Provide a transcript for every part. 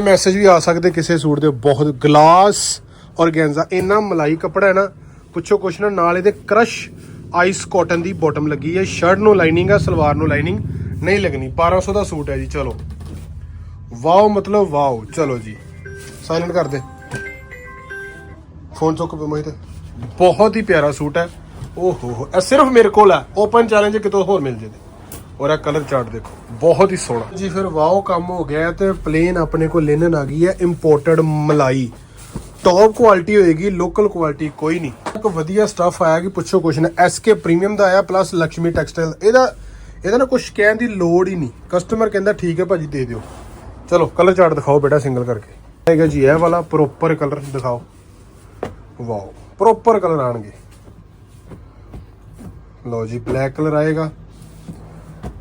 Message ਵੀ ਆ ਸਕਦੇ ਕਿਸੇ ਸੂਟ ਦੇ, ਬਹੁਤ ਗਲਾਸ ਔਰਗੈਂਜ਼ਾ, ਇੰਨਾ ਮਲਾਈ ਕੱਪੜਾ ਹੈ ਨਾ, ਪੁੱਛੋ ਕੁਛ ਨਾ, ਨਾਲ ਇਹਦੇ ਕ੍ਰਸ਼ ਆਈਸ ਕਾਟਨ ਦੀ ਬਾਟਮ ਲੱਗੀ ਹੈ ਸ਼ਰਟ ਨੂੰ ਲਾਈਨਿੰਗ ਹੈ ਸਲਵਾਰ ਨੂੰ ਲਾਈਨਿੰਗ ਨਹੀਂ ਲੱਗਣੀ 1200 ਦਾ ਸੂਟ ਹੈ ਜੀ, ਚਲੋ। ਵਾਓ, ਮਤਲਬ ਵਾਓ, ਚਲੋ ਜੀ ਸਾਇਲੈਂਟ ਕਰ ਦੇ ਫੋਨ ਚੁੱਕ ਪੇ ਮੋਹਿਤ। ਬਹੁਤ ਹੀ ਪਿਆਰਾ ਸੂਟ ਹੈ। ਓਹ ਹੋ ਇਹ ਸਿਰਫ ਮੇਰੇ ਕੋਲ ਹੈ ਓਪਨ ਚੈਲੰਜ ਕਿਤੋਂ ਹੋਰ ਮਿਲ ਜੇ ਔਰ ਇਹ ਕਲਰ ਚਾਰਟ ਦੇਖੋ, ਬਹੁਤ ਹੀ ਸੋਹਣਾ। ਜੀ ਫਿਰ ਵਾਓ ਕੰਮ ਹੋ ਗਿਆ ਹੈ ਤੇ ਪਲੇਨ ਆਪਣੇ ਕੋਲ ਲਿਨਨ ਆ ਗਈ ਹੈ ਇੰਪੋਰਟਡ ਮਲਾਈ। ਟੌਪ ਕੁਆਲਿਟੀ ਹੋਏਗੀ ਲੋਕਲ ਕੁਆਲਿਟੀ ਕੋਈ ਨਹੀਂ। ਇੱਕ ਵਧੀਆ ਸਟੱਫ ਆਇਆ ਕਿ ਪੁੱਛੋ ਕੁਛ ਨਾ ਐਸਕੇ ਪ੍ਰੀਮੀਅਮ ਦਾ ਆਇਆ ਪਲੱਸ ਲక్ష్ਮੀ ਟੈਕਸਟਾਈਲ ਇਹਦਾ ਇਹਦਾ ਨਾ ਕੁਝ ਕਹਿਣ ਦੀ ਲੋੜ ਹੀ ਨਹੀਂ। ਕਸਟਮਰ ਕਹਿੰਦਾ, ਠੀਕ ਹੈ ਭਾਜੀ, ਦੇ ਦਿਓ। ਚਲੋ ਕਲਰ ਚਾਰਟ ਦਿਖਾਓ ਬੇਟਾ ਸਿੰਗਲ ਕਰਕੇ। ਹੈਗਾ ਜੀ ਇਹ ਵਾਲਾ ਪ੍ਰੋਪਰ ਕਲਰ ਦਿਖਾਓ। ਵਾਓ ਪ੍ਰੋਪਰ ਕਲਰ ਆਣਗੇ। ਲਓ ਜੀ ਬਲੈਕ ਕਲਰ ਆਏਗਾ।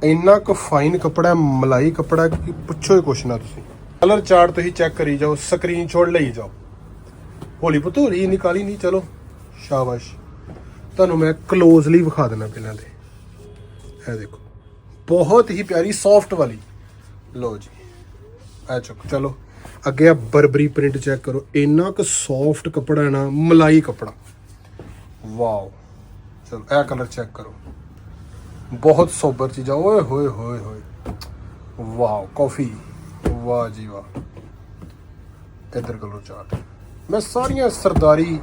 ਇੰਨਾ ਕੁ ਫਾਈਨ ਕੱਪੜਾ ਮਲਾਈ ਕੱਪੜਾ ਕਿ ਪੁੱਛੋ ਹੀ ਕੁਛ ਨਾ ਤੁਸੀਂ। ਕਲਰ ਚਾਰਟ ਤੁਸੀਂ ਚੈੱਕ ਕਰੀ ਜਾਓ ਸਕਰੀਨਸ਼ਾਟ ਲਈ ਜਾਓ। ਹੌਲੀ ਪੁੱਤ ਹੌਲੀ ਨਿਕਾਲੀ ਨਹੀਂ, ਚਲੋ, ਸ਼ਾਬਾਸ਼। ਤੁਹਾਨੂੰ ਮੈਂ ਕਲੋਜ਼ਲੀ ਵਿਖਾ ਦੇਣਾ ਪਹਿਲਾਂ ਦੇ ਇਹ ਦੇਖੋ, ਬਹੁਤ ਹੀ ਪਿਆਰੀ ਸੌਫਟ ਵਾਲੀ। ਲੋ ਜੀ ਆ ਚੁੱਕ, ਚਲੋ, ਅੱਗੇ ਆ ਬਰਬਰੀ ਪ੍ਰਿੰਟ ਚੈੱਕ ਕਰੋ। ਇੰਨਾ ਕੁ ਸੌਫਟ ਕੱਪੜਾ ਹੈ ਨਾ, ਮਲਾਈ ਕੱਪੜਾ। ਵਾਓ, ਚਲੋ, ਇਹ ਕਲਰ ਚੈੱਕ ਕਰੋ। ਬਹੁਤ ਸੋਬਰ ਚੀਜ਼ਾਂ, ਓਏ ਹੋਏ ਹੋਏ ਹੋਏ। ਵਾਓ, ਕਾਫੀ। ਵਾਹ ਜੀ ਵਾਹ। ਇਧਰ ਕਲਰ ਚਾਰਟ ਮੈਂ ਸਾਰੀਆਂ ਸਰਦਾਰੀ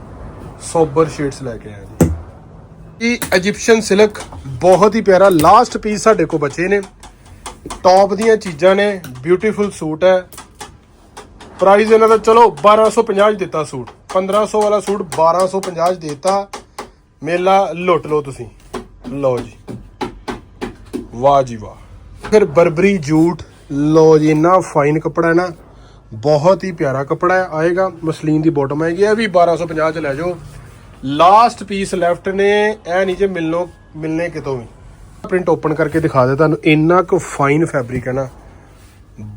ਸੋਬਰ ਸ਼ੇਡਸ ਲੈ ਕੇ ਆਇਆ ਜੀ। ਇਹ ਇਜੀਪਸ਼ੀਅਨ ਸਿਲਕ ਬਹੁਤ ਹੀ ਪਿਆਰਾ ਲਾਸਟ ਪੀਸ ਸਾਡੇ ਕੋਲ ਬਚੇ ਨੇ। ਟੌਪ ਦੀਆਂ ਚੀਜ਼ਾਂ ਨੇ ਬਿਊਟੀਫੁਲ ਸੂਟ ਹੈ। ਪ੍ਰਾਈਸ ਇਹਨਾਂ ਦਾ ਚਲੋ 1250 ਚ ਦਿੱਤਾ ਸੂਟ। 1500 ਵਾਲਾ ਸੂਟ 1250 ਚ ਦਿੱਤਾ। ਮੇਲਾ ਲੁੱਟ ਲਓ ਤੁਸੀਂ। ਲਓ ਜੀ। ਵਾਹ ਜੀ ਵਾਹ। ਫਿਰ ਬਰਬਰੀ ਜੂਟ, ਲਓ ਜੀ, ਇੰਨਾ ਫਾਈਨ ਕੱਪੜਾ ਹੈ ਨਾ, ਬਹੁਤ ਹੀ ਪਿਆਰਾ ਕੱਪੜਾ ਹੈ, ਆਏਗਾ, ਮਸਲੀਨ ਦੀ ਬਾਟਮ ਆਏਗੀ, ਇਹ ਵੀ 1250 ਚ ਲੈ ਜਾਓ। ਲਾਸਟ ਪੀਸ ਲੈਫਟ ਨੇ, ਇਹ ਨਹੀਂ ਜੇ ਮਿਲਨੋ ਮਿਲਨੇ ਕਿਤੋਂ ਵੀ। ਪ੍ਰਿੰਟ ਓਪਨ ਕਰਕੇ ਦਿਖਾ ਦੇ ਤੁਹਾਨੂੰ, ਇੰਨਾ ਕੁ ਫਾਈਨ ਫੈਬਰਿਕ ਹੈ ਨਾ।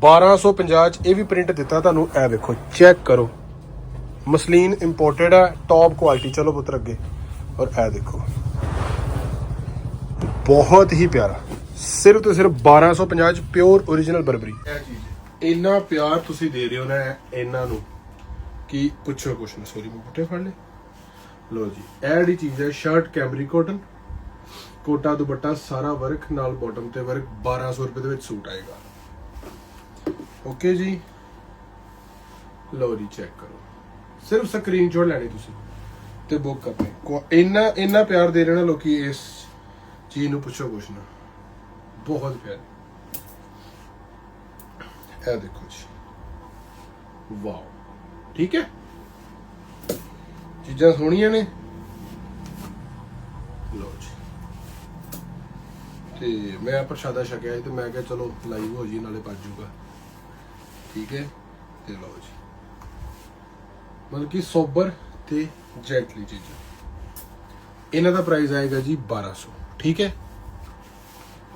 1250 ਚ ਇਹ ਵੀ ਪ੍ਰਿੰਟ ਦਿੱਤਾ ਤੁਹਾਨੂੰ, ਇਹ ਵੇਖੋ ਚੈੱਕ ਕਰੋ। ਮਸਲੀਨ ਇੰਪੋਰਟਡ ਹੈ ਟੌਪ ਕੁਆਲਿਟੀ ਚਲੋ ਪੁੱਤਰ ਅੱਗੇ। ਔਰ ਇਹ ਦੇਖੋ, ਬਹੁਤ ਹੀ ਪਿਆਰਾ। ਸਿਰਫ ਤੇ ਸਿਰਫ 1250 ਚ ਪਿਓਰ origignal ਬਰਬਰੀ ਇੰਨਾ ਪਿਆਰ ਤੁਸੀਂ ਦੇ ਰਹੇ ਹੋ ਨਾ ਇਹਨਾਂ ਨੂੰ ਕਿ ਪੁੱਛੋ ਕੁਛ ਨਾ। ਸੋਰੀ, ਮੈਂ ਪੁੱਟੇ ਫੜ ਲੈ ਲੋ ਜੀ, ਇਹ ਜਿਹੜੀ ਚੀਜ਼ ਹੈ ਸ਼ਰਟ ਕੈਮਰੀ ਕਾਟਨ ਕੋਟਾ ਦੁਪੱਟਾ ਸਾਰਾ ਵਰਕ ਨਾਲ ਬਾਟਮ ਤੇ ਵਰਕ 1200 ਰੁਪਏ ਦੇ ਵਿੱਚ ਸੂਟ ਆਏਗਾ। ਓਕੇ ਜੀ? ਲੋ ਜੀ ਚੈੱਕ ਕਰੋ। ਸਿਰਫ ਸਕਰੀਨਸ਼ਾਟ ਲੈਣੀ ਤੁਸੀਂ ਤੇ ਬੁੱਕ ਕਰਨੀ। ਇੰਨਾ ਇੰਨਾ ਪਿਆਰ ਦੇ ਰਹੇ ਨੇ ਲੋਕੀ ਇਸ ਚੀਜ਼ ਨੂੰ ਪੁੱਛੋ ਕੁਛ ਨਾ। ਬਹੁਤ ਪਿਆਰ ਇਹ ਦੇਖੋ ਜੀ ਵਾਓ ਠੀਕ ਹੈ ਚੀਜ਼ਾਂ ਸੋਹਣੀਆਂ ਨੇ ਲਓ ਜੀ ਤੇ ਮੈਂ ਪ੍ਰਸ਼ਾਦਾ ਛਕਿਆ ਸੀ ਤੇ ਮੈਂ ਕਿਹਾ ਚਲੋ ਲਾਈਵ ਹੋ ਜੀ ਨਾਲੇ ਪੱਜ ਜੂਗਾ ਠੀਕ ਹੈ ਤੇ ਲਓ ਜੀ ਮਤਲਬ ਕਿ ਸੋਬਰ ਤੇ ਜੈਂਟਲੀ ਚੀਜ਼ਾਂ ਇਹਨਾਂ ਦਾ ਪ੍ਰਾਈਸ ਆਏਗਾ ਜੀ 1200 ਠੀਕ ਹੈ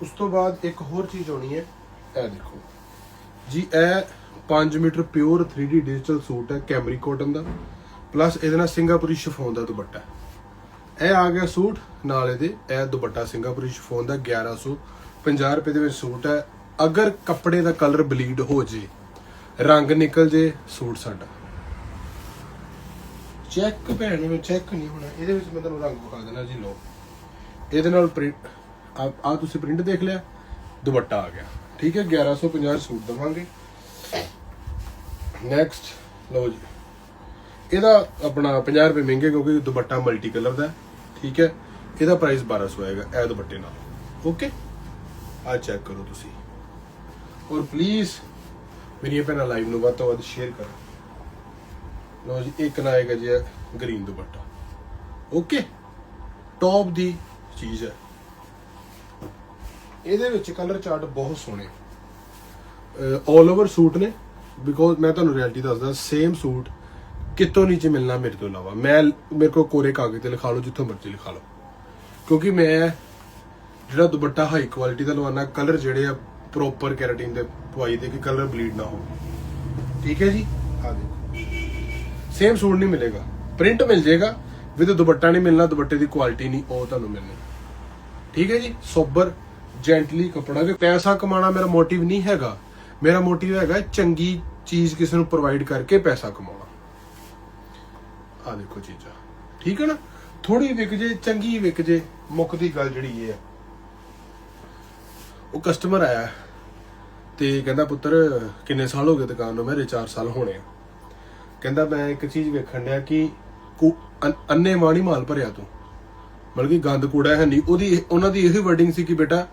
ਉਸ ਤੋਂ ਬਾਅਦ ਇੱਕ ਹੋਰ ਚੀਜ਼ ਆਉਣੀ ਹੈ, ਇਹ ਦੇਖੋ। ਜੀ, ਇਹ 5 metre pure 3D digital suit ਹੈ, ਕੈਮਰੀ ਕਾਟਨ ਦਾ ਪਲੱਸ ਇਹਦੇ ਨਾਲ ਸਿੰਗਾਪੁਰੀ ਸ਼ਿਫੋਨ ਦਾ ਦੁਪੱਟਾ ਇਹ ਆ ਗਿਆ ਸੂਟ, ਨਾਲ ਇਹਦੇ ਇਹ ਦੁਪੱਟਾ ਸਿੰਗਾਪੁਰੀ ਸ਼ਿਫੋਨ ਦਾ 1150 ਰੁਪਏ ਦੇ ਵਿੱਚ ਸੂਟ ਹੈ। ਅਗਰ ਕੱਪੜੇ ਦਾ ਕਲਰ ਬਲੀਡ ਹੋ ਜੇ, ਰੰਗ ਨਿਕਲ ਜੇ, ਸੂਟ ਸਾਡਾ। ਚੈੱਕ ਭੈਣ ਨੂੰ ਚੈੱਕ ਨਹੀਂ ਹੋਣਾ, ਇਹਦੇ ਵਿੱਚ ਮੈਂ ਤੁਹਾਨੂੰ ਰੰਗ ਵਿਖਾ ਦੇਣਾ ਜੀ ਲੋ ਇਹਦੇ ਨਾਲ ਪ੍ਰਿੰਟ ਆ ਆ ਤੁਸੀਂ ਪ੍ਰਿੰਟ ਦੇਖ ਲਿਆ? ਦੁਪੱਟਾ ਆ ਗਿਆ। ਠੀਕ ਹੈ 1150 ਸੂਟ ਦਵਾਂਗੇ। ਨੈਕਸਟ ਲਓ ਜੀ। ਇਹਦਾ ਆਪਣਾ 50 ਰੁਪਏ ਮਹਿੰਗੇ ਕਿਉਂਕਿ ਦੁਪੱਟਾ ਮਲਟੀ ਕਲਰ ਦਾ ਠੀਕ ਹੈ, ਇਹਦਾ ਪ੍ਰਾਈਸ 1200 ਆਏਗਾ, ਇਹ ਦੁਪੱਟੇ ਨਾਲ। ਓਕੇ ਆ ਚੈੱਕ ਕਰੋ ਤੁਸੀਂ। ਔਰ ਪਲੀਜ਼ ਮੇਰੀਆਂ ਭੈਣਾਂ ਲਾਈਵ ਨੂੰ ਵੱਧ ਤੋਂ ਵੱਧ ਸ਼ੇਅਰ ਕਰੋ। ਲਓ ਜੀ, ਇੱਕ ਨਾ ਆਏਗਾ ਜੀ ਗ੍ਰੀਨ ਦੁਪੱਟਾ। ਓਕੇ ਟੌਪ ਦੀ ਚੀਜ਼ ਹੈ। ਇਹਦੇ ਵਿੱਚ ਕਲਰ ਚਾਰਟ ਬਹੁਤ ਸੋਹਣੇ ਆਲ ਓਵਰ ਸੂਟ ਨੇ ਬਿਕੋਜ਼ ਮੈਂ ਤੁਹਾਨੂੰ ਰਿਐਲਿਟੀ ਦੱਸਦਾ ਸੇਮ ਸੂਟ ਕਿਤੋਂ ਨੀਚੇ ਮਿਲਣਾ ਮੇਰੇ ਤੋਂ ਇਲਾਵਾ। ਮੈਂ ਮੇਰੇ ਕੋਲ ਕੋਰੇ ਕਾਗਜ਼ ਤੇ ਲਿਖਾ ਲਓ, ਜਿੱਥੋਂ ਮਰਜ਼ੀ ਲਿਖਾ ਲਓ। ਕਿਉਂਕਿ ਮੈਂ ਜਿਹੜਾ ਦੁਪੱਟਾ ਹਾਈ ਕੁਆਲਿਟੀ ਦਾ ਲਵਾਉਣਾ ਕਲਰ ਜਿਹੜੇ ਆ ਪ੍ਰੋਪਰ ਕੈਰਾਟਿਨ ਦੇ ਪਵਾਈ ਦੇ ਕਿ ਕਲਰ ਬਲੀਡ ਨਾ ਹੋਵੇ। ਠੀਕ ਹੈ ਜੀ? ਆ ਦੇਖੋ। ਸੇਮ ਸੂਟ ਨਹੀਂ ਮਿਲੇਗਾ। ਪ੍ਰਿੰਟ ਮਿਲ ਜਾਏਗਾ। ਵਿਦ ਦੁਪੱਟਾ ਨਹੀਂ ਮਿਲਣਾ, ਦੁਪੱਟੇ ਦੀ ਕੁਆਲਿਟੀ ਨਹੀਂ, ਉਹ ਤੁਹਾਨੂੰ ਮਿਲਣੀ। ਠੀਕ ਹੈ ਜੀ? ਸੋਬਰ ਜੈਂਟਲੀ ਕਪੜਾ ਕਿ ਪੈਸਾ ਕਮਾਉਣਾ ਮੇਰਾ ਮੋਟਿਵ ਨਹੀਂ ਹੈਗਾ। ਮੇਰਾ ਮੋਟਿਵ ਹੈਗਾ ਚੰਗੀ ਚੀਜ਼ ਕਿਸੇ ਨੂੰ ਪ੍ਰੋਵਾਈਡ ਕਰਕੇ ਪੈਸਾ ਕਮਾਉਣਾ। ਆ ਦੇਖੋ ਚੀਜ਼ਾਂ। ਠੀਕ ਹੈ ਨਾ? ਥੋੜੀ ਵਿਕ ਜੇ, ਚੰਗੀ ਵਿਕ ਜੇ ਮੁੱਕ ਦੀ ਗੱਲ ਜਿਹੜੀ ਇਹ ਹੈ। ਉਹ ਕਸਟਮਰ ਆਇਆ ਤੇ ਕਹਿੰਦਾ, ਪੁੱਤਰ, ਕਿੰਨੇ ਸਾਲ ਹੋ ਗਏ ਦੁਕਾਨ ਨੂੰ? ਮੇਰੇ 4 ਸਾਲ ਹੋਣੇ ਆ। ਕਹਿੰਦਾ, ਮੈਂ ਇੱਕ ਚੀਜ਼ ਵੇਖਣ ਡਿਆ ਕਿ ਅੰਨੇ ਮਾਣੀ ਮਾਲ ਭਰਿਆ ਤੂੰ। ਮਤਲਬ ਕਿ ਗੰਦ ਕੂੜਾ ਹੈ ਨਹੀਂ। ਉਹਦੀ ਉਹਨਾਂ ਦੀ ਇਹੀ ਵਰਡਿੰਗ ਸੀ ਕਿ ਬੇਟਾ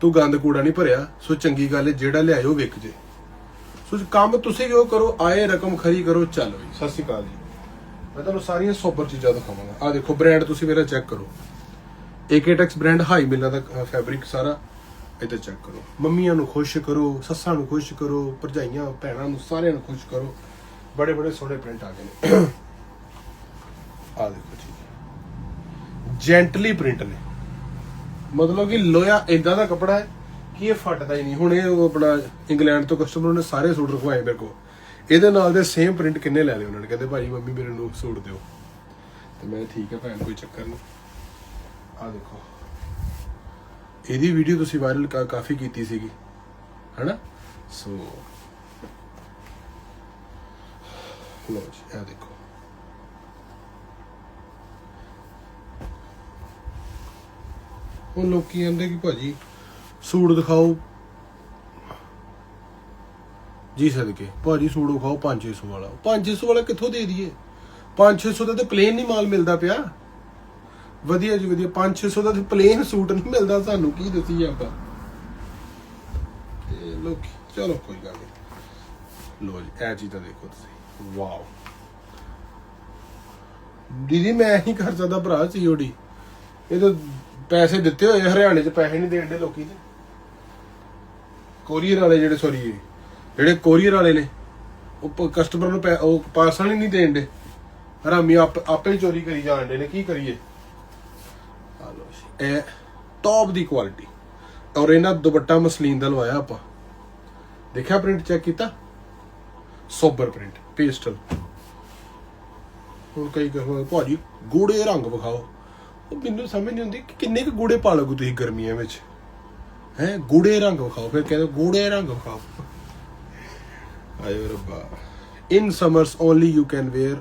ਤੂੰ ਗੰਦ ਕੂੜਾ ਨਹੀਂ ਭਰਿਆ, ਸੋ ਚੰਗੀ ਗੱਲ ਹੈ, ਜਿਹੜਾ ਲਿਆਇਓ ਵਿਕ ਜੇ। ਸੋ ਕੰਮ ਤੁਸੀਂ ਕਿਉਂ ਕਰੋ, ਆਏ ਰਕਮ ਖਰੀ ਕਰੋ, ਚੱਲੋ ਜੀ ਸਤਿ ਸ਼੍ਰੀ ਅਕਾਲ ਜੀ। ਮੈਂ ਤੁਹਾਨੂੰ ਸਾਰੀਆਂ ਸੋਬਰ ਚੀਜ਼ਾਂ ਦਿਖਾਵਾਂਗਾ। ਆ ਦੇਖੋ ਬ੍ਰਾਂਡ ਤੁਸੀਂ ਮੇਰਾ ਚੈੱਕ ਕਰੋ। ਏਕੇਟੈਕਸ ਬ੍ਰਾਂਡ ਹਾਈ ਮਿਲਾਂ ਦਾ ਫੈਬਰਿਕ ਸਾਰਾ ਇੱਥੇ ਚੈੱਕ ਕਰੋ। ਮੰਮੀਆਂ ਨੂੰ ਖੁਸ਼ ਕਰੋ, ਸੱਸਾਂ ਨੂੰ ਖੁਸ਼ ਕਰੋ, ਭਰਜਾਈਆਂ, ਭੈਣਾਂ ਨੂੰ ਸਾਰਿਆਂ ਨੂੰ ਖੁਸ਼ ਕਰੋ। ਬੜੇ ਬੜੇ ਸੋਹਣੇ ਪ੍ਰਿੰਟ ਆ ਗਏ ਨੇ। ਆ ਦੇਖੋ ਜੀ। ਜੈਂਟਲੀ ਪ੍ਰਿੰਟ ਨੇ। ਮਤਲਬ ਕਿ ਲੋਹਾ ਇਦਾਂ ਦਾ ਕਪੜਾ ਹੈ ਕਿ ਇਹ ਫਟਦਾ ਹੀ ਨਹੀਂ। ਹੁਣ ਇਹ ਆਪਣਾ ਇੰਗਲੈਂਡ ਤੋਂ ਕਸਟਮਰ ਨੇ ਸਾਰੇ ਸੂਟ ਰਖਵਾਏ ਮੇਰੇ ਕੋਲ। ਇਹਦੇ ਨਾਲ ਦੇ ਸੇਮ ਪ੍ਰਿੰਟ ਕਿੰਨੇ ਲੈ ਲਏ ਉਹਨਾਂ ਨੇ? ਕਹਿੰਦੇ ਭਾਈ ਮੰਮੀ, ਮੇਰੇ ਨੂੰ ਸੂਟ ਦਿਓ। ਤੇ ਮੈਂ ਠੀਕ ਹੈ ਭੈਣ, ਕੋਈ ਚੱਕਰ ਨਹੀਂ। ਆ ਦੇਖੋ। ਇਹਦੀ ਵੀਡੀਓ ਤੁਸੀਂ ਵਾਇਰਲ ਕਾਫੀ ਕੀਤੀ ਸੀਗੀ। ਹੈਨਾ? ਸੋ ਲੋ ਜੀ ਇਹ ਦੇਖੋ। ਉਹ ਲੋਕੀ ਕਹਿੰਦੇ ਕਿ ਭਾਜੀ ਸੂਟ ਦਿਖਾਓ। ਜੀ ਸਦਕੇ, ਭਾਜੀ ਸੂਟ ਦਿਖਾਓ 5-600 ਵਾਲਾ। 5-600 ਵਾਲਾ ਕਿੱਥੋਂ ਦੇ ਦਈਏ? 5-600 ਦਾ ਤੇ ਪਲੇਨ ਨਹੀਂ ਮਾਲ ਮਿਲਦਾ ਪਿਆ। ਵਧੀਆ ਜੀ ਵਧੀਆ 5-600 ਦਾ ਤੇ ਪਲੇਨ ਸੂਟ ਨਹੀਂ ਮਿਲਦਾ, ਸਾਨੂੰ ਕੀ ਦਸੀ ਆਪਾਂ? ਤੇ ਲੋਕੀ, ਚਲੋ ਕੋਈ ਗੱਲ ਨਹੀਂ। ਲੋ ਜੀ, ਇਹ ਚੀਜ਼ਾਂ ਦੇਖੋ ਤੁਸੀਂ। ਵਾਓ। ਦੀਦੀ, ਮੈਂ ਨਹੀਂ ਕਰ ਸਕਦਾ ਭਰਾ ਸੀਓਡੀ ਇਹ ਤਾਂ ਪੈਸੇ ਦਿੱਤੇ ਹੋਏ ਹਰਿਆਣੇ 'ਚ ਪੈਸੇ ਨਹੀਂ ਦੇਣ ਦੇ ਲੋਕੀ ਤੇ। ਕੋਰੀਅਰ ਵਾਲੇ ਜਿਹੜੇ ਸੌਰੀ ਜਿਹੜੇ ਕੋਰੀਅਰ ਵਾਲੇ ਨੇ, ਉਹ ਕਸਟਮਰ ਨੂੰ ਉਹ ਪਾਰਸਲ ਹੀ ਨਹੀਂ ਦੇਣ ਹਰਾਮੀ ਆਪੇ ਹੀ ਚੋਰੀ ਕਰੀ ਜਾਂਦੇ ਨੇ, ਕੀ ਕਰੀਏ? ਆ ਇਹ ਟੌਪ ਦੀ ਕੁਆਲਿਟੀ ਔਰ ਇਹਨਾਂ ਦੁਪੱਟਾ ਮਸਲੀਨ ਦਾ ਲਵਾਇਆ ਆਪਾਂ। ਦੇਖਿਆ ਪ੍ਰਿੰਟ ਚੈੱਕ ਕੀਤਾ? ਸੋਬਰ ਪ੍ਰਿੰਟ ਪੇਸਟਲ ਹੁਣ ਕਈ ਕਹੋ ਭਾਜੀ, ਗੂੜੇ ਰੰਗ ਵਿਖਾਓ। ਉਹ ਮੈਨੂੰ ਸਮਝ ਨਹੀਂ ਆਉਂਦੀ ਕਿ ਕਿੰਨੇ ਕੁ ਗੂੜੇ ਪਾ ਲਓਗੇ ਤੁਸੀਂ ਗਰਮੀਆਂ ਵਿੱਚ। ਹੈ? ਗੂੜੇ ਰੰਗ ਵਿਖਾਓ, ਫਿਰ ਕਹਿੰਦੇ ਗੂੜੇ ਰੰਗ ਵਿਖਾਓ। ਆਇਓ ਰੱਬਾ। In summers only you can wear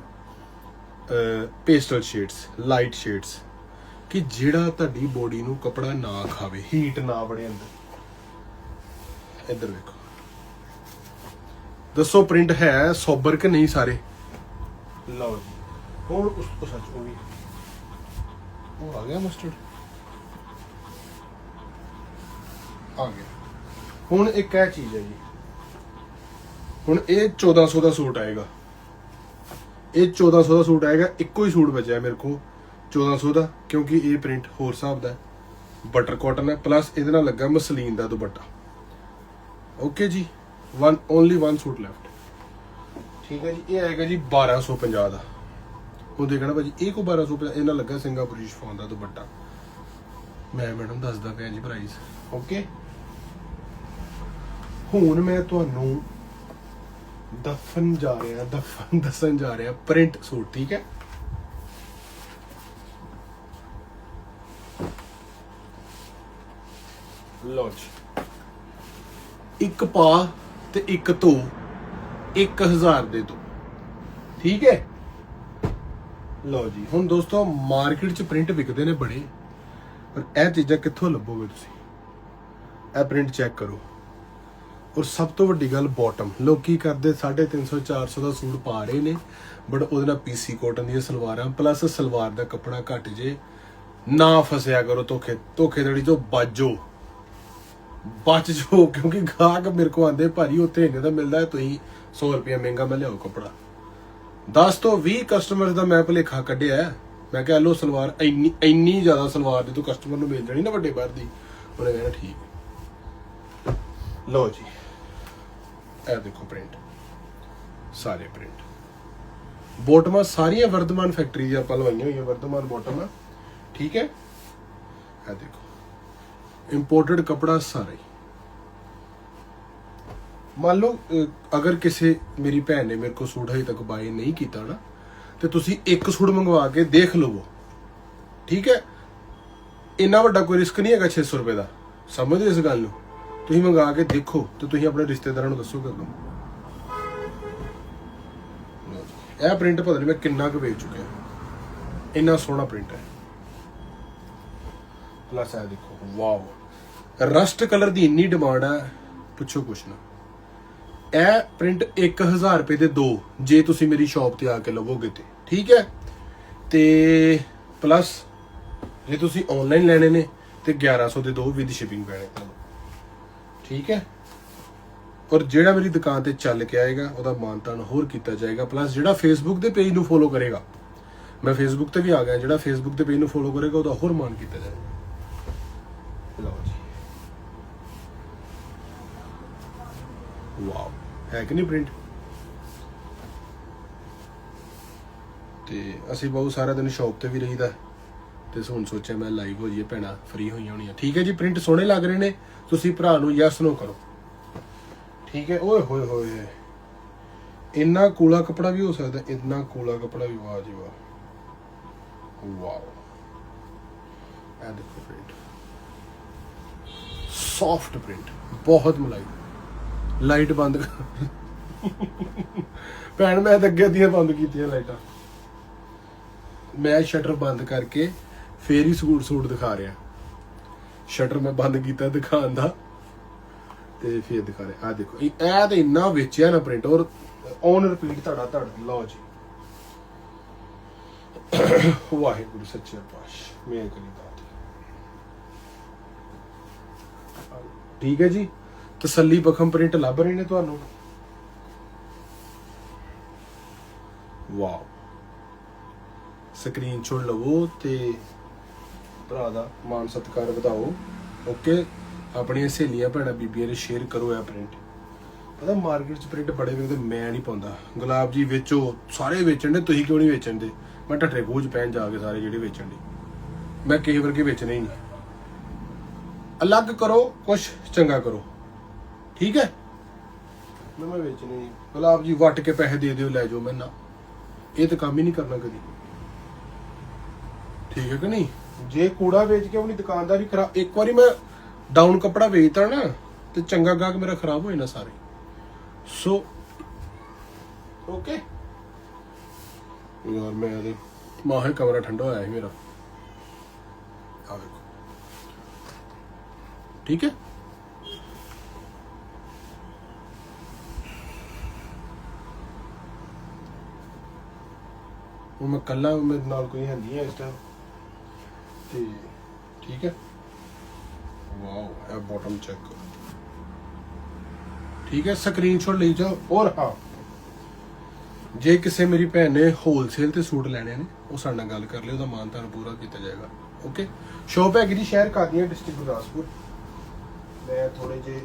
pastel shades light shades ਕਿ ਜਿਹੜਾ ਤੁਹਾਡੀ ਬੋਡੀ ਨੂੰ ਕਪੜਾ ਨਾ ਖਾਵੇ ਹੀਟ ਨਾ ਬੜੇ ਅੰਦਰ। ਇੱਧਰ ਵੇਖੋ। ਦੱਸੋ ਪ੍ਰਿੰਟ ਹੈ ਸੋਬਰ ਕਿ ਨਹੀਂ ਸਾਰੇ? ਲਓ ਜੀ। ਹੁਣ ਉਸ ਤੋਂ ਸੱਚ ਉਹ ਵੀ। ਉਹ ਆ ਗਿਆ ਮਸਟਰਡ ਆ ਗਿਆ। ਹੁਣ ਇੱਕ ਇਹ ਚੀਜ਼ ਹੈ ਜੀ। ਹੁਣ ਇਹ 1400 ਦਾ ਸੂਟ ਆਏਗਾ। ਇਹ 1400 ਦਾ ਸੂਟ ਆਏਗਾ, ਇੱਕੋ ਹੀ ਸੂਟ ਬਚਿਆ ਮੇਰੇ ਕੋਲ 1400 ਦਾ, ਕਿਉਂਕਿ ਇਹ ਪ੍ਰਿੰਟ ਹੋਰ ਹਿਸਾਬ ਦਾ ਬਟਰ ਕਾਟਨ ਹੈ ਪਲੱਸ ਇਹਦੇ ਨਾਲ ਲੱਗਾ ਮਸਲੀਨ ਦਾ ਦੁਪੱਟਾ। ਓਕੇ ਜੀ one only one suit left ਠੀਕ ਹੈ ਜੀ, ਇਹ ਆਏਗਾ ਜੀ 1250 ਦਾ। ਉਹ ਦੇਖਣਾ ਭਾਜੀ, ਇਹ ਕੋ 1250 ਇਹਨਾਂ ਲੱਗਾ ਸਿੰਗਾਪੁਰੀ ਸ਼ਫੋਨ ਦਾ ਦੁਪੱਟਾ। ਮੈਂ ਮੈਡਮ ਦੱਸਦਾ ਪਿਆ ਜੀ ਪ੍ਰਾਈਸ ਓਕੇ ਹੁਣ ਮੈਂ ਤੁਹਾਨੂੰ ਦਫਨ ਜਾ ਰਿਹਾ, ਦਫਨ ਦੱਸਣ ਜਾ ਰਿਹਾ ਪ੍ਰਿੰਟ ਸੂਟ ਠੀਕ ਹੈ? ਲਓ ਇੱਕ ਪਾ ਤੇ ਇੱਕ ਧੋ 1000 ਦੇ ਦੋ, ਠੀਕ ਹੈ? ਲਓ ਜੀ, ਹੁਣ ਦੋਸਤੋ ਮਾਰਕੀਟ 'ਚ ਪ੍ਰਿੰਟ ਵਿਕਦੇ ਨੇ ਬੜੇ ਪਰ ਇਹ ਚੀਜ਼ਾਂ ਕਿੱਥੋਂ ਲੱਭੋਗੇ ਤੁਸੀਂ? ਇਹ ਪ੍ਰਿੰਟ ਚੈੱਕ ਕਰੋ। ਔਰ ਸਭ ਤੋਂ ਵੱਡੀ ਗੱਲ ਬਾਟਮ ਲੋਕੀ ਕਰਦੇ 350 400 ਦਾ ਸੂਟ ਪਾ ਰਹੇ ਨੇ ਬਟ ਉਹਦੇ ਨਾਲ ਪੀਸੀ ਕਾਟਨ ਦੀਆਂ ਸਲਵਾਰਾਂ ਪਲੱਸ ਸਲਵਾਰ ਦਾ ਕੱਪੜਾ ਘੱਟ ਜੇ, ਨਾ ਫਸਿਆ ਕਰੋ ਧੋਖੇ ਧੋਖੇਧੜੀ ਤੋਂ ਬਾਜੋ। ਬਚ ਜੋ ਕਿਉਂਕਿ ਗਾਹਕ ਮੇਰੇ ਕੋ ਆਂਦੇ ਭਾਜੀ, ਉੱਥੇ ਇੰਨੇ ਦਾ ਮਿਲਦਾ ਤੁਸੀਂ 100 ਰੁਪਏ ਮਹਿੰਗਾ ਮੈਂ ਲਿਆਓ ਕੱਪੜਾ। 10 ਤੋਂ 20 ਕਸਟਮਰਸ ਦਾ ਮੈਂ ਭਲੇਖਾ ਕੱਢਿਆ ਮੈਂ ਕਿਹਾ ਲੋ ਸਲਵਾਰ ਇੰਨੀ ਇੰਨੀ ਜ਼ਿਆਦਾ ਸਲਵਾਰ ਜੇ ਤੂੰ ਕਸਟਮਰ ਨੂੰ ਮਿਲ ਜਾਣੀ ਨਾ ਵੱਡੇ ਬਾਹਰ ਦੀ। ਉਹਨੇ ਕਹਿਣਾ, ਠੀਕ ਹੈ। ਲਓ ਜੀ, ਇਹ ਦੇਖੋ ਪ੍ਰਿੰਟ ਸਾਰੇ ਪ੍ਰਿੰਟ ਬੋਟਮਾਂ ਸਾਰੀਆਂ ਵਰਧਮਾਨ ਫੈਕਟਰੀ ਦੀਆਂ ਆਪਾਂ ਲਵਾਈਆਂ ਹੋਈਆਂ, ਵਰਧਮਾਨ ਬੋਟਮਾਂ। ਠੀਕ ਹੈ? ਇਹ ਦੇਖੋ। ਇੰਪੋਰਟਡ ਕਪੜਾ ਸਾਰਾ। ਮੰਨ ਲਓ ਅਹ, ਅਗਰ ਕਿਸੇ ਮੇਰੀ ਭੈਣ ਨੇ ਮੇਰੇ ਕੋਲ ਸੂਟ ਹਜੇ ਤੱਕ ਬਾਏ ਨਹੀਂ ਕੀਤਾ ਨਾ ਤੇ ਤੁਸੀਂ ਇੱਕ ਸੂਟ ਮੰਗਵਾ ਕੇ ਦੇਖ ਲਵੋ। ਠੀਕ ਹੈ? ਇੰਨਾ ਵੱਡਾ ਕੋਈ ਰਿਸਕ ਨਹੀਂ ਹੈਗਾ 600 ਰੁਪਏ ਦਾ। ਸਮਝਦੇ ਇਸ ਗੱਲ ਨੂੰ? ਤੁਸੀਂ ਮੰਗਾ ਕੇ ਦੇਖੋ ਤੇ ਤੁਸੀਂ ਆਪਣੇ ਰਿਸ਼ਤੇਦਾਰਾਂ ਨੂੰ ਦੱਸੋ ਕਦੋਂ ਇਹ ਪ੍ਰਿੰਟ ਪਤਾ ਨਹੀਂ ਮੈਂ ਕਿੰਨਾ ਕੁ ਵੇਚ ਚੁੱਕਿਆ। ਇੰਨਾ ਸੋਹਣਾ ਪ੍ਰਿੰਟ ਹੈ। ਪਲੱਸ ਇਹ ਦੇਖੋ ਵਾਓ ਰਸਟ ਕਲਰ ਦੀ ਇੰਨੀ ਡਿਮਾਂਡ ਹੈ ਪੁੱਛੋ ਕੁਛ ਨਾ। ਇਹ ਪ੍ਰਿੰਟ 1000 ਰੁਪਏ ਦੇ ਦੋ, ਜੇ ਤੁਸੀਂ ਮੇਰੀ ਸ਼ਾਪ ਤੇ ਆ ਕੇ ਲਵੋਗੇ ਤੇ। ਠੀਕ ਹੈ? ਤੇ ਪਲੱਸ ਜੇ ਤੁਸੀਂ ਆਨਲਾਈਨ ਲੈਣੇ ਨੇ, ਤੇ 1100 ਦੇ ਦੋ ਵਿਦ ਸ਼ਿਪਿੰਗ ਪੈਣੇ ਤੁਹਾਨੂੰ। ਠੀਕ ਹੈ? ਔਰ ਜਿਹੜਾ ਮੇਰੀ ਦੁਕਾਨ ਤੇ ਚੱਲ ਕੇ ਆਏਗਾ, ਉਹਦਾ ਮਾਨਤਾਨ ਹੋਰ ਕੀਤਾ ਜਾਏਗਾ। ਪਲੱਸ ਜਿਹੜਾ ਫੇਸਬੁੱਕ ਦੇ ਪੇਜ ਨੂੰ ਫੋਲੋ ਕਰੇਗਾ, ਮੈਂ ਫੇਸਬੁੱਕ ਤੇ ਵੀ ਆ ਗਿਆ, ਜਿਹੜਾ ਫੇਸਬੁੱਕ ਦੇ ਪੇਜ ਨੂੰ ਫੋਲੋ ਕਰੇਗਾ, ਉਹਦਾ ਹੋਰ ਮਾਨ ਕੀਤਾ ਜਾਏਗਾ। ਲਓ ਜੀ। ਵਾਓ ਹੈ ਕਿ ਨਹੀਂ ਪ੍ਰਿੰਟ ਤੇ ਅਸੀਂ ਬਹੁਤ ਸਾਰਾ ਦਿਨ ਸ਼ਾਪ ਤੇ ਵੀ ਰਹੀਦਾ। ਤੇ ਹੁਣ ਸੋਚਿਆ ਮੈਂ ਲਾਈਵ ਹੋ ਜਾਈਏ, ਭੈਣਾ ਫ੍ਰੀ ਹੋਈਆਂ ਹੋਣੀਆਂ। ਠੀਕ ਹੈ ਜੀ ਪ੍ਰਿੰਟ ਸੋਹਣੇ ਲੱਗ ਰਹੇ ਨੇ। ਤੁਸੀਂ ਭਰਾ ਨੂੰ ਯੈਸ ਨੋ ਕਰੋ। ਠੀਕ ਹੈ, ਓਏ ਹੋਏ ਹੋਏ। ਇੰਨਾ ਕੂਲਾ ਕਪੜਾ ਵੀ ਹੋ ਸਕਦਾ, ਇੰਨਾ ਕੂਲਾ ਕਪੜਾ ਵੀ, ਵਾਹ ਜੀ ਵਾਹ। ਵਾਓ। ਇਹ ਦੇਖੋ ਪ੍ਰਿੰਟ ਸੌਫਟ ਪ੍ਰਿੰਟ ਬਹੁਤ ਮਲਾਈ। ਲਾਈਟ ਬੰਦ ਕਰ। ਭੈਣ, ਮੈਂ ਤਾਂ ਅੱਗੇ ਦੀਆਂ ਬੰਦ ਕੀਤੀਆਂ ਲਾਈਟਾਂ। ਮੈਂ ਸ਼ਟਰ ਬੰਦ ਕਰਕੇ ਫੇਰ ਹੀ ਸੂਟ ਸੂਟ ਦਿਖਾ ਰਿਹਾ। ਸ਼ਟਰ ਮੈਂ ਬੰਦ ਕੀਤਾ ਦਿਖਾਉਣ ਦਾ ਤੇ ਫੇਰ ਦਿਖਾ ਰਿਹਾ। ਆ ਦੇਖੋ, ਇਹ ਇਹ ਤੇ ਇੰਨਾ ਵੇਚਿਆ ਨਾ ਪ੍ਰਿੰਟ ਔਰ ਔਨ ਰਿਪੀਟ ਤੁਹਾਡਾ ਤੁਹਾਡਾ, ਲਓ ਜੀ। ਵਾਹਿਗੁਰੂ, ਸੱਚੇ ਪਾਤਸ਼ਾਹ ਮੇਰ ਕਰੀ ਦਾਤ ਠੀਕ ਹੈ ਜੀ? ਤਸੱਲੀ ਬਖਮ ਪ੍ਰਿੰਟ ਲੱਭ ਰਹੇ ਨੇ ਤੁਹਾਨੂੰ? ਵਾਓ। ਸਕਰੀਨਸ਼ਾਟ ਲਵੋ ਤੇ ਭਰਾ ਦਾ ਮਾਨ ਸਤਿਕਾਰ ਵਧਾਓ। ਓਕੇ? ਆਪਣੀਆਂ ਸਹੇਲੀਆਂ ਭੈਣਾਂ ਬੀਬੀਆਂ ਨੇ ਸ਼ੇਅਰ ਕਰੋ ਇਹ ਪ੍ਰਿੰਟ ਪਤਾ ਮਾਰਕੀਟ 'ਚ ਪ੍ਰਿੰਟ ਬੜੇ ਵੇਖਦੇ ਮੈਂ ਨਹੀਂ ਪਾਉਂਦਾ। ਗੁਲਾਬ ਜੀ ਵੇਚੋ, ਸਾਰੇ ਵੇਚਣ ਦੇ, ਤੁਸੀਂ ਕਿਉਂ ਨਹੀਂ ਵੇਚਣ ਦੇ? ਮੈਂ ਢੱਠੇ ਖੋਜ ਪੈਣ ਜਾ ਕੇ ਸਾਰੇ ਜਿਹੜੇ ਵੇਚਣ ਦੇ। ਮੈਂ ਕਿਸੇ ਵਰਗੇ ਵੇਚਣੇ ਹੀ ਨਹੀਂ। ਅਲੱਗ ਕਰੋ, ਕੁਛ ਚੰਗਾ ਕਰੋ। ਠੀਕ ਹੈ? ਮੈਂ ਮੈਂ ਵੇਚਣੇ ਨਹੀਂ ਗੁਲਾਬ ਜੀ ਵੱਟ ਕੇ ਪੈਸੇ ਦੇ ਦਿਓ, ਲੈ ਜਾਓ ਮੈਂ ਨਾ ਇਹ ਤਾਂ ਕੰਮ ਹੀ ਨਹੀਂ ਕਰਨਾ ਕਦੀ। ਠੀਕ ਹੈ ਕਿ ਨਹੀਂ? ਜੇ ਕੂੜਾ ਵੇਚ ਕੇ ਆਪਣੀ ਦੁਕਾਨਦਾਰੀ ਖਰਾ ਇੱਕ ਵਾਰੀ ਮੈਂ ਡਾਊਨ ਕੱਪੜਾ ਵੇਚਤਾ ਨਾ, ਤੇ ਚੰਗਾ ਗਾਹਕ ਮੇਰਾ ਖਰਾਬ ਹੋ ਜਾਣਾ ਸਾਰੇ। ਸੋ ਓਕੇ ਯਾਰ, ਮੈਂ ਇਹਦੇ ਮਾਹੇ ਕਮਰਾ ਠੰਡਾ ਹੋਇਆ ਸੀ ਮੇਰਾ। ਆ ਵੇਖੋ। ਠੀਕ ਹੈ? ਉਹ ਮੈਂ ਕੱਲਾ ਮੇਰੇ ਨਾਲ ਕੋਈ ਹੈ ਨਹੀਂ ਹੈ ਇਸ ਟਾਈਮ ਤੇ ਠੀਕ ਹੈ? ਵਾਓ ਇਹ ਬਾਟਮ ਚੈੱਕ ਕਰੋ ਠੀਕ ਹੈ ਸਕਰੀਨਸ਼ਾਟ ਲਈ ਜਾਓ। ਔਰ ਹਾਂ ਜੇ ਕਿਸੇ ਮੇਰੀ ਭੈਣ ਨੇ ਹੋਲਸੇਲ ਤੇ ਸੂਟ ਲੈਣੇ ਨੇ ਉਹ ਸਾਡੇ ਨਾਲ ਗੱਲ ਕਰ ਲਿਓ ਉਹਦਾ ਮਾਨਤਾਨ ਪੂਰਾ ਕੀਤਾ ਜਾਏਗਾ। ਓਕੇ ਸ਼ੋਪ ਹੈਗੀ ਜੀ ਸ਼ਹਿਰ ਕਾਦੀਆਂ ਡਿਸਟ੍ਰਿਕਟ ਗੁਰਦਾਸਪੁਰ। ਮੈਂ ਥੋੜੇ ਜੇ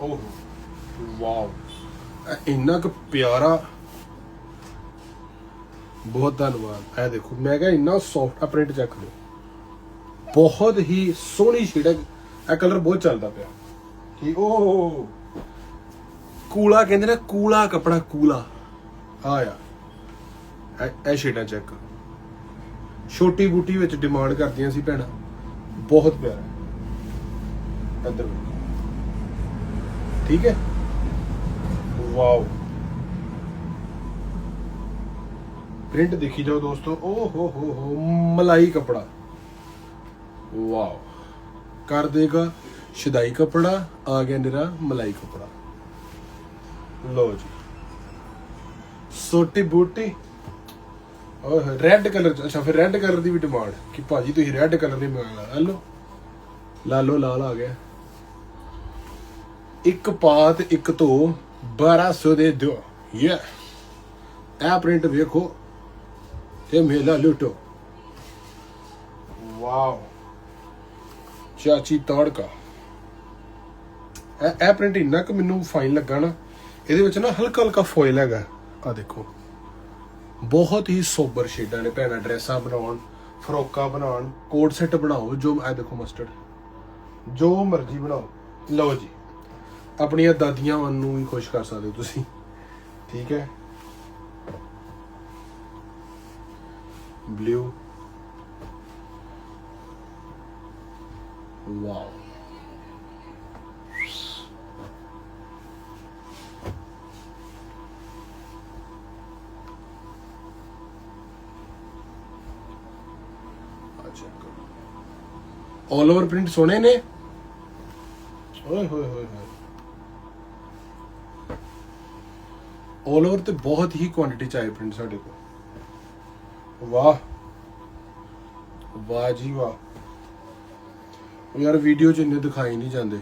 ਓਹ ਵਾਓ ਇਹ ਇੰਨਾ ਕੁ ਪਿਆਰਾ। ਬਹੁਤ ਧੰਨਵਾਦ। ਇਹ ਦੇਖੋ, ਮੈਂ ਕਿਹਾ ਇੰਨਾ ਸੌਫਟ ਪ੍ਰਿੰਟ ਚੈੱਕ ਕਰੋ। ਬਹੁਤ ਹੀ ਸੋਹਣੀ ਸ਼ੇਡ ਹੈ ਇਹ ਕਲਰ ਬਹੁਤ ਚੱਲਦਾ ਪਿਆ। ਠੀਕ? ਉਹ ਕੂਲਾ ਕਹਿੰਦੇ ਨੇ, ਕੂਲਾ ਕਪੜਾ, ਕੂਲਾ। ਆਇਆ ਇਹ ਸ਼ੇਡਾਂ ਚੈੱਕ ਕਰੋ। ਛੋਟੀ ਬੂਟੀ ਵਿੱਚ ਡਿਮਾਂਡ ਕਰਦੀਆਂ ਸੀ ਭੈਣਾਂ। ਬਹੁਤ ਪਿਆਰਾ। ਇੱਧਰ ਠੀਕ ਹੈ? ਵਾਓ ਪ੍ਰਿੰਟ ਦੇਖੀ ਜਾਓ ਦੋਸਤੋ। ਓ ਹੋ ਹੋ ਹੋ, ਮਲਾਈ ਕਪੜਾ। ਵਾਓ ਕਰ ਦੇਗਾ ਸ਼ਿਦਾਈ ਕਪੜਾ, ਆ ਗਿਆ ਨਿਰਾ ਮਲਾਈ ਕਪੜਾ। ਲੋ ਜੀ। ਸੋਟੀ ਬੂਟੀ। ਓਏ ਰੈੱਡ ਕਲਰ ਅੱਛਾ, ਫਿਰ ਰੈੱਡ ਕਲਰ ਦੀ ਵੀ ਡਿਮਾਂਡ ਕਿ ਭਾਜੀ, ਤੁਸੀਂ ਰੈੱਡ ਕਲਰ ਦੀ ਮੰਗਾ ਲਾ ਲਓ। ਲਾ ਲਓ, ਲਾਲ ਆ ਗਿਆ। ਇੱਕ ਪਾਤ ਇੱਕ ਧੋ। 1200 ਦੇ ਦਿਓ ਯਾ ਇਹ ਪ੍ਰਿੰਟ ਵੇਖੋ ਤੇ ਮੇਲਾ ਲੁੱਟੋ ਵਾਓ ਚਾਚੀ ਤੜਕਾ ਇਹ ਇਹ ਪ੍ਰਿੰਟ ਇੰਨਾ ਕਿ ਮੈਨੂੰ ਫਾਈਨ ਲੱਗਾ ਨਾ ਇਹਦੇ ਵਿੱਚ ਨਾ ਹਲਕਾ ਹਲਕਾ ਫੋਇਲ ਹੈਗਾ ਆ ਦੇਖੋ ਬਹੁਤ ਹੀ ਸੋਬਰ ਸ਼ੇਡਾਂ ਨੇ ਭੈਣਾਂ ਡਰੈਸਾਂ ਬਣਾਉਣ ਫਰੋਕਾਂ ਬਣਾਉਣ ਕੋਟ ਸੈੱਟ ਬਣਾਓ ਜੋ ਇਹ ਦੇਖੋ ਮਸਟਰਡ ਜੋ ਮਰਜ਼ੀ ਬਣਾਓ ਲਓ ਜੀ ਆਪਣੀਆਂ ਦਾਦੀਆਂ ਮਨ ਨੂੰ ਵੀ ਖੁਸ਼ ਕਰ ਸਕਦੇ ਹੋ ਤੁਸੀਂ। ਠੀਕ ਹੈ? Blue wow all over print ਸੋਹਣੇ ਨੇ? ਓਏ ਹੋਏ ਹੋਏ। 올 ਓਵਰ ਤੇ ਬਹੁਤ ਹੀ ਕੁਆਂਟੀਟੀ ਚ ਆਏ ਪ੍ਰਿੰਟ ਸਾਡੇ ਕੋਲ। ਵਾਹ। ਵਾਹ ਜੀ ਵਾਹ। ਯਾਰ ਵੀਡੀਓ ਚ ਇੰਨੇ ਦਿਖਾਈ ਨਹੀਂ ਜਾਂਦੇ।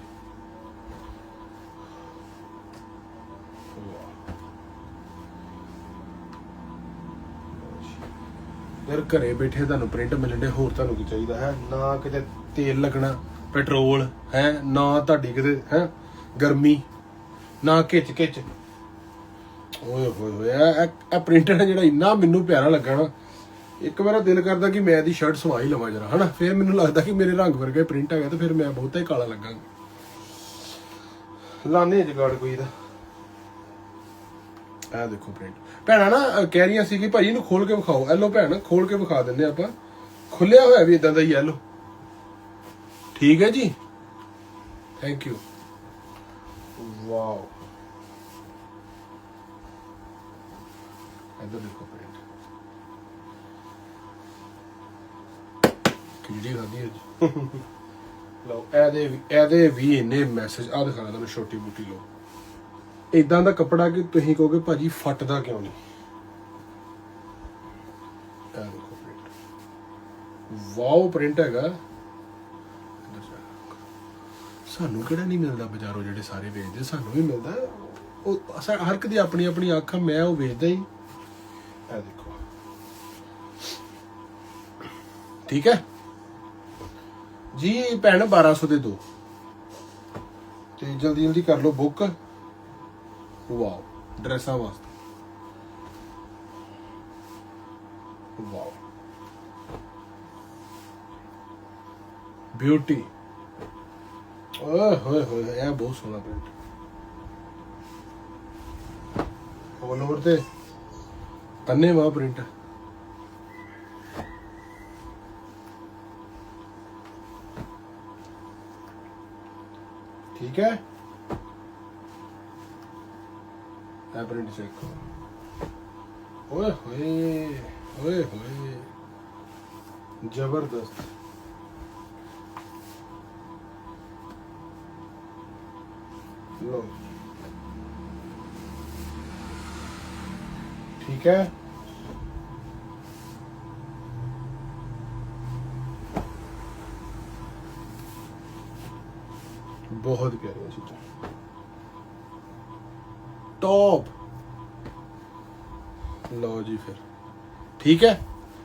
ਯਾਰ ਘਰੇ ਬੈਠੇ ਤੁਹਾਨੂੰ ਪ੍ਰਿੰਟ ਮਿਲਣ ਦੇ ਹੋਰ ਤੁਹਾਨੂੰ ਕੀ ਚਾਹੀਦਾ, ਹੈ? ਨਾ ਕਿਤੇ ਤੇਲ ਲੱਗਣਾ ਪੈਟਰੋਲ ਹੈ? ਨਾ ਤੁਹਾਡੀ ਕਿਤੇ, ਹੈ? ਗਰਮੀ, ਨਾ ਖਿੱਚ ਖਿੱਚ ਓਏ ਹੋਏ ਹੋਏ, ਇਹ- ਇਹ ਇਹ ਜਿਹੜਾ ਇੰਨਾ ਮੈਨੂੰ ਪਿਆਰਾ ਲੱਗਾ ਨਾ ਇੱਕ ਵਾਰ ਦਿਲ ਕਰਦਾ ਕਿ ਮੈਂ ਇਹਦੀ ਸ਼ਰਟ ਸਵਾ ਹੀ ਲਵਾਂ ਜਰਾ, ਹਨਾ? ਫਿਰ ਮੈਨੂੰ ਲੱਗਦਾ ਕਿ ਮੇਰੇ ਰੰਗ ਵਰਗਾ ਪ੍ਰਿੰਟ ਹੈਗਾ ਤੇ ਫਿਰ ਮੈਂ ਬਹੁਤਾ ਹੀ ਕਾਲਾ ਲੱਗਾਂਗਾ। ਲਾਣੇ ਜਗਾੜ ਕੋਈ ਦਾ ਆ ਦੇਖੋ ਪ੍ਰਿੰਟ ਭੈਣਾ ਨਾ ਕਹਿ ਰਹੀਆਂ ਸੀ ਕਿ ਭਾਈ ਇਹਨੂੰ ਖੋਲ ਕੇ ਵਿਖਾਓ। ਐਲੋ ਭੈਣ, ਖੋਲ ਕੇ ਵਿਖਾ ਦਿੰਦੇ ਆਪਾਂ। ਖੁੱਲਿਆ ਹੋਇਆ ਵੀ ਇਦਾਂ ਦਾ ਹੀ ਐਲੋ ਠੀਕ ਹੈ ਜੀ? ਥੈਂਕ ਯੂ ਵਾਓ ਇੱਧਰ ਦੇਖੋ ਪ੍ਰਿੰਟ ਕਿਹੜੀ ਖਾਦੀ ਹੈ ਲਓ, ਇਹਦੇ ਇਹਦੇ ਵੀ ਇੰਨੇ ਮੈਸੇਜ ਆ ਦਿਖਾਣਾ ਤੁਹਾਨੂੰ ਛੋਟੀ ਬੂਟੀ, ਲਓ। ਇਦਾਂ ਦਾ ਕੱਪੜਾ ਕਿ ਤੁਸੀਂ ਕਹੋਗੇ ਭਾਜੀ ਫਟਦਾ ਕਿਉਂ ਨਹੀਂ? ਇਹ ਦੇਖੋ ਪ੍ਰਿੰਟ ਵਾਓ ਪ੍ਰਿੰਟ ਹੈਗਾ। ਸਾਨੂੰ ਕਿਹੜਾ ਨਹੀਂ ਮਿਲਦਾ ਬਾਜ਼ਾਰੋਂ ਜਿਹੜੇ ਸਾਰੇ ਵੇਚਦੇ? ਸਾਨੂੰ ਵੀ ਮਿਲਦਾ। ਉਹ ਹਰ ਇੱਕ ਦੀ ਆਪਣੀ ਆਪਣੀ ਅੱਖ ਮੈਂ ਉਹ ਵੇਚਦਾ ਹੀ। ਇਹ ਦੇਖੋ। ਠੀਕ ਹੈ? ਜੀ ਭੈਣ 1200 ਦੇ ਦੋ। ਤੇ ਜਲਦੀ ਜਲਦੀ ਕਰ ਲਓ ਬੁੱਕ। ਵਾਓ, ਡਰੈਸਾਂ ਵਾਸਤੇ। ਵਾਓ। ਬਿਊਟੀ। ਓਏ ਹੋਏ ਹੋਏ, ਇਹ ਬਹੁਤ ਸੋਹਣਾ ਪ੍ਰਿੰਟ ਆਲ ਤੇ। ਤੰਨੇ ਵਾ ਪ੍ਰਿੰਟ ਠੀਕ ਹੈ ਇਹ ਪ੍ਰਿੰਟ ਚੈੱਕ ਕਰੋ ਓਏ ਹੋਏ ਓਏ ਹੋਏ ਜ਼ਬਰਦਸਤ ਲੋ ਠੀਕ ਹੈ ਬਹੁਤ ਪਿਆਰੀਆਂ ਚੀਜ਼ਾਂ। ਟੌਪ ਲਓ ਜੀ ਫਿਰ। ਠੀਕ ਹੈ?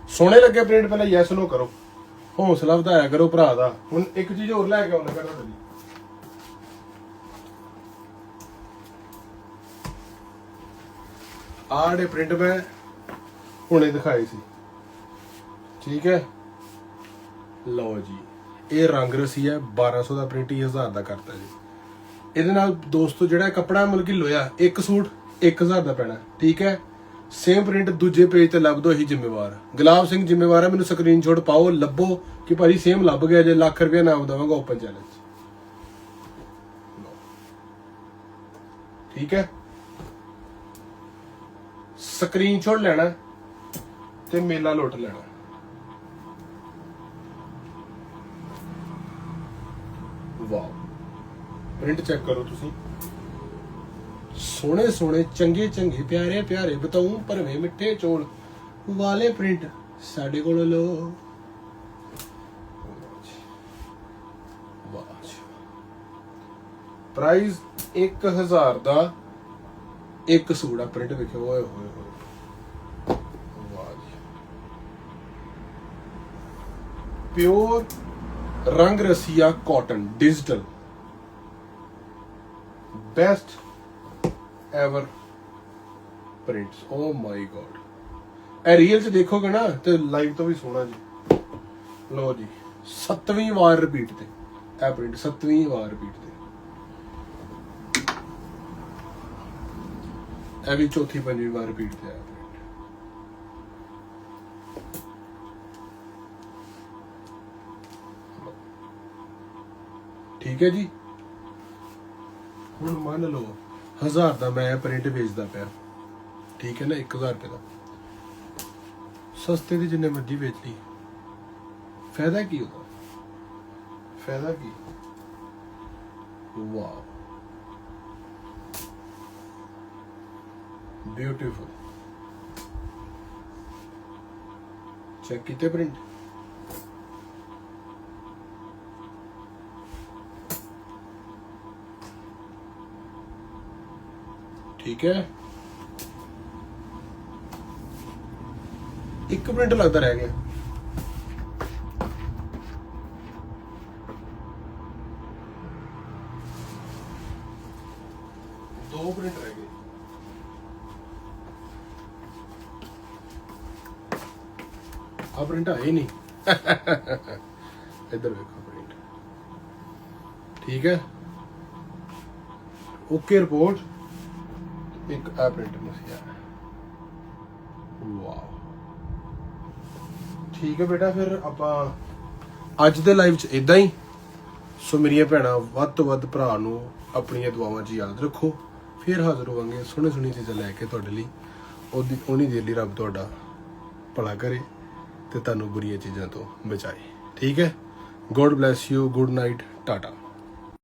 ਸੋਹਣੇ ਲੱਗੇ ਪ੍ਰਿੰਟ ਪਹਿਲਾਂ ਯੈਸ ਨੋ ਕਰੋ। ਹੌਸਲਾ ਵਧਾਇਆ ਕਰੋ ਭਰਾ ਦਾ। ਹੁਣ ਇੱਕ ਚੀਜ਼ ਹੋਰ ਲੈ ਕੇ ਆਉਣਾ ਕਰਨਾ ਤੁਸੀਂ ਆਹ ਜਿਹੜੇ ਪ੍ਰਿੰਟ ਮੈਂ ਹੁਣੇ ਦਿਖਾਏ ਸੀ। ਠੀਕ ਹੈ? ਲਓ ਜੀ। ਇਹ ਰੰਗ ਰਸੀ ਹੈ 1200 ਦਾ ਪ੍ਰਿੰਟ 1000 ਦਾ ਕਰਤਾ ਜੀ। ਇਹਦੇ ਨਾਲ ਦੋਸਤੋ, ਜਿਹੜਾ ਕੱਪੜਾ ਮਤਲਬ ਕਿ ਲੋਇਆ, ਇੱਕ ਸੂਟ 1000 ਦਾ ਪੈਣਾ, ਠੀਕ ਹੈ? ਸੇਮ ਪ੍ਰਿੰਟ ਦੂਜੇ ਪੇਜ ਤੇ ਲੱਭ ਦੋ ਇਹੀ ਜ਼ਿੰਮੇਵਾਰ। ਗੁਲਾਬ ਸਿੰਘ ਜ਼ਿੰਮੇਵਾਰ ਹੈ, ਮੈਨੂੰ ਸਕਰੀਨਸ਼ਾਟ ਪਾਓ, ਲੱਭੋ ਕਿ ਭਾਈ ਸੇਮ ਲੱਭ ਗਿਆ ਜੇ, ਲੱਖ ਰੁਪਏ ਨਾਮ ਦਵਾਂਗਾ ਓਪਨ ਚੈਲੰਜ ਠੀਕ ਹੈ? ਸਕਰੀਨਸ਼ਾਟ ਲੈਣਾ ਤੇ ਮੇਲਾ ਲੁੱਟ ਲੈਣਾ ਵਾਓ ਪ੍ਰਿੰਟ ਚੈੱਕ ਕਰੋ ਤੁਸੀਂ। ਸੋਹਣੇ ਸੋਹਣੇ, ਚੰਗੇ ਚੰਗੇ, ਪਿਆਰੇ ਪਿਆਰੇ ਬਤਾਉ ਭਰਵੇਂ ਮਿੱਠੇ ਚੋਲ ਵਾਲੇ ਪ੍ਰਿੰਟ ਸਾਡੇ ਕੋਲ ਲੋ ਪ੍ਰਾਈਸ 1000 ਦਾ ਇੱਕ ਸੂਟ ਆ ਪ੍ਰਿੰਟ ਵੇਖਿਓ, ਓਏ ਹੋਏ ਹੋਏ। ਪਿਓਰ ਰੰਗ ਰਸੀਆ cotton digital best ever prints oh my god ਇਹ ਰੀਅਲ ਚ ਦੇਖੋਗੇ ਨਾ ਤੇ ਲਾਈਵ ਤੋਂ ਵੀ ਸੋਹਣਾ ਜੀ। ਲੋ ਜੀ, ਸੱਤਵੀਂ ਵਾਰ ਰਿਪੀਟ ਤੇ। ਇਹ ਪ੍ਰਿੰਟ ਸੱਤਵੀਂ ਵਾਰ ਰਿਪੀਟ ਤੇ। ਇਹ ਵੀ ਚੌਥੀ, ਪੰਜਵੀਂ ਵਾਰ ਰਿਪੀਟ ਤੇ ਆਇਆ ਠੀਕ ਹੈ ਜੀ? ਹੁਣ ਮੰਨ ਲਓ 1000 ਦਾ ਮੈਂ ਪ੍ਰਿੰਟ ਵੇਚਦਾ ਪਿਆ। ਠੀਕ ਹੈ ਨਾ 1000 ਰੁਪਏ ਦਾ। ਸਸਤੇ ਦੀ ਜਿੰਨੇ ਮਰਜ਼ੀ ਵੇਚ ਲਈ। ਫਾਇਦਾ ਕੀ ਉਹਦਾ? ਫਾਇਦਾ ਕੀ? ਵਾਓ ਬਿਊਟੀਫੁਲ ਚੈੱਕ ਕੀਤੇ ਪ੍ਰਿੰਟ ਠੀਕ ਹੈ। ਇੱਕ ਪ੍ਰਿੰਟ ਲੱਗਦਾ ਰਹਿ ਗਿਆ। ਦੋ ਪ੍ਰਿੰਟ ਰਹਿ ਗਏ। ਆ ਪ੍ਰਿੰਟ ਆਏ ਨਹੀਂ। ਇੱਧਰ ਵੇਖੋ ਪ੍ਰਿੰਟ ਠੀਕ ਹੈ। ਓਕੇ ਰਿਪੋਰਟ ਇੱਕ ਆ ਪ੍ਰਿੰਟ ਨਹੀਂ ਵਾਓ ਠੀਕ ਹੈ ਬੇਟਾ, ਫਿਰ ਆਪਾਂ ਅੱਜ ਦੇ ਲਾਈਵ 'ਚ ਇਦਾਂ ਹੀ। ਸੋ ਮੇਰੀਆਂ ਭੈਣਾਂ, ਵੱਧ ਤੋਂ ਵੱਧ ਭਰਾ ਨੂੰ ਆਪਣੀਆਂ ਦੁਆਵਾਂ 'ਚ ਯਾਦ ਰੱਖੋ। ਫਿਰ ਹਾਜ਼ਰ ਹੋਵਾਂਗੇ ਸੋਹਣੇ ਸੋਹਣੀ ਚੀਜ਼ਾਂ ਲੈ ਕੇ ਤੁਹਾਡੇ ਲਈ। ਉਹਦੀ ਉਨੀ ਦੇਰ ਲਈ ਰੱਬ ਤੁਹਾਡਾ ਭਲਾ ਕਰੇ ਤੇ ਤੁਹਾਨੂੰ ਬੁਰੀਆਂ ਚੀਜ਼ਾਂ ਤੋਂ ਬਚਾਏ। ਠੀਕ ਹੈ? God bless you good night tata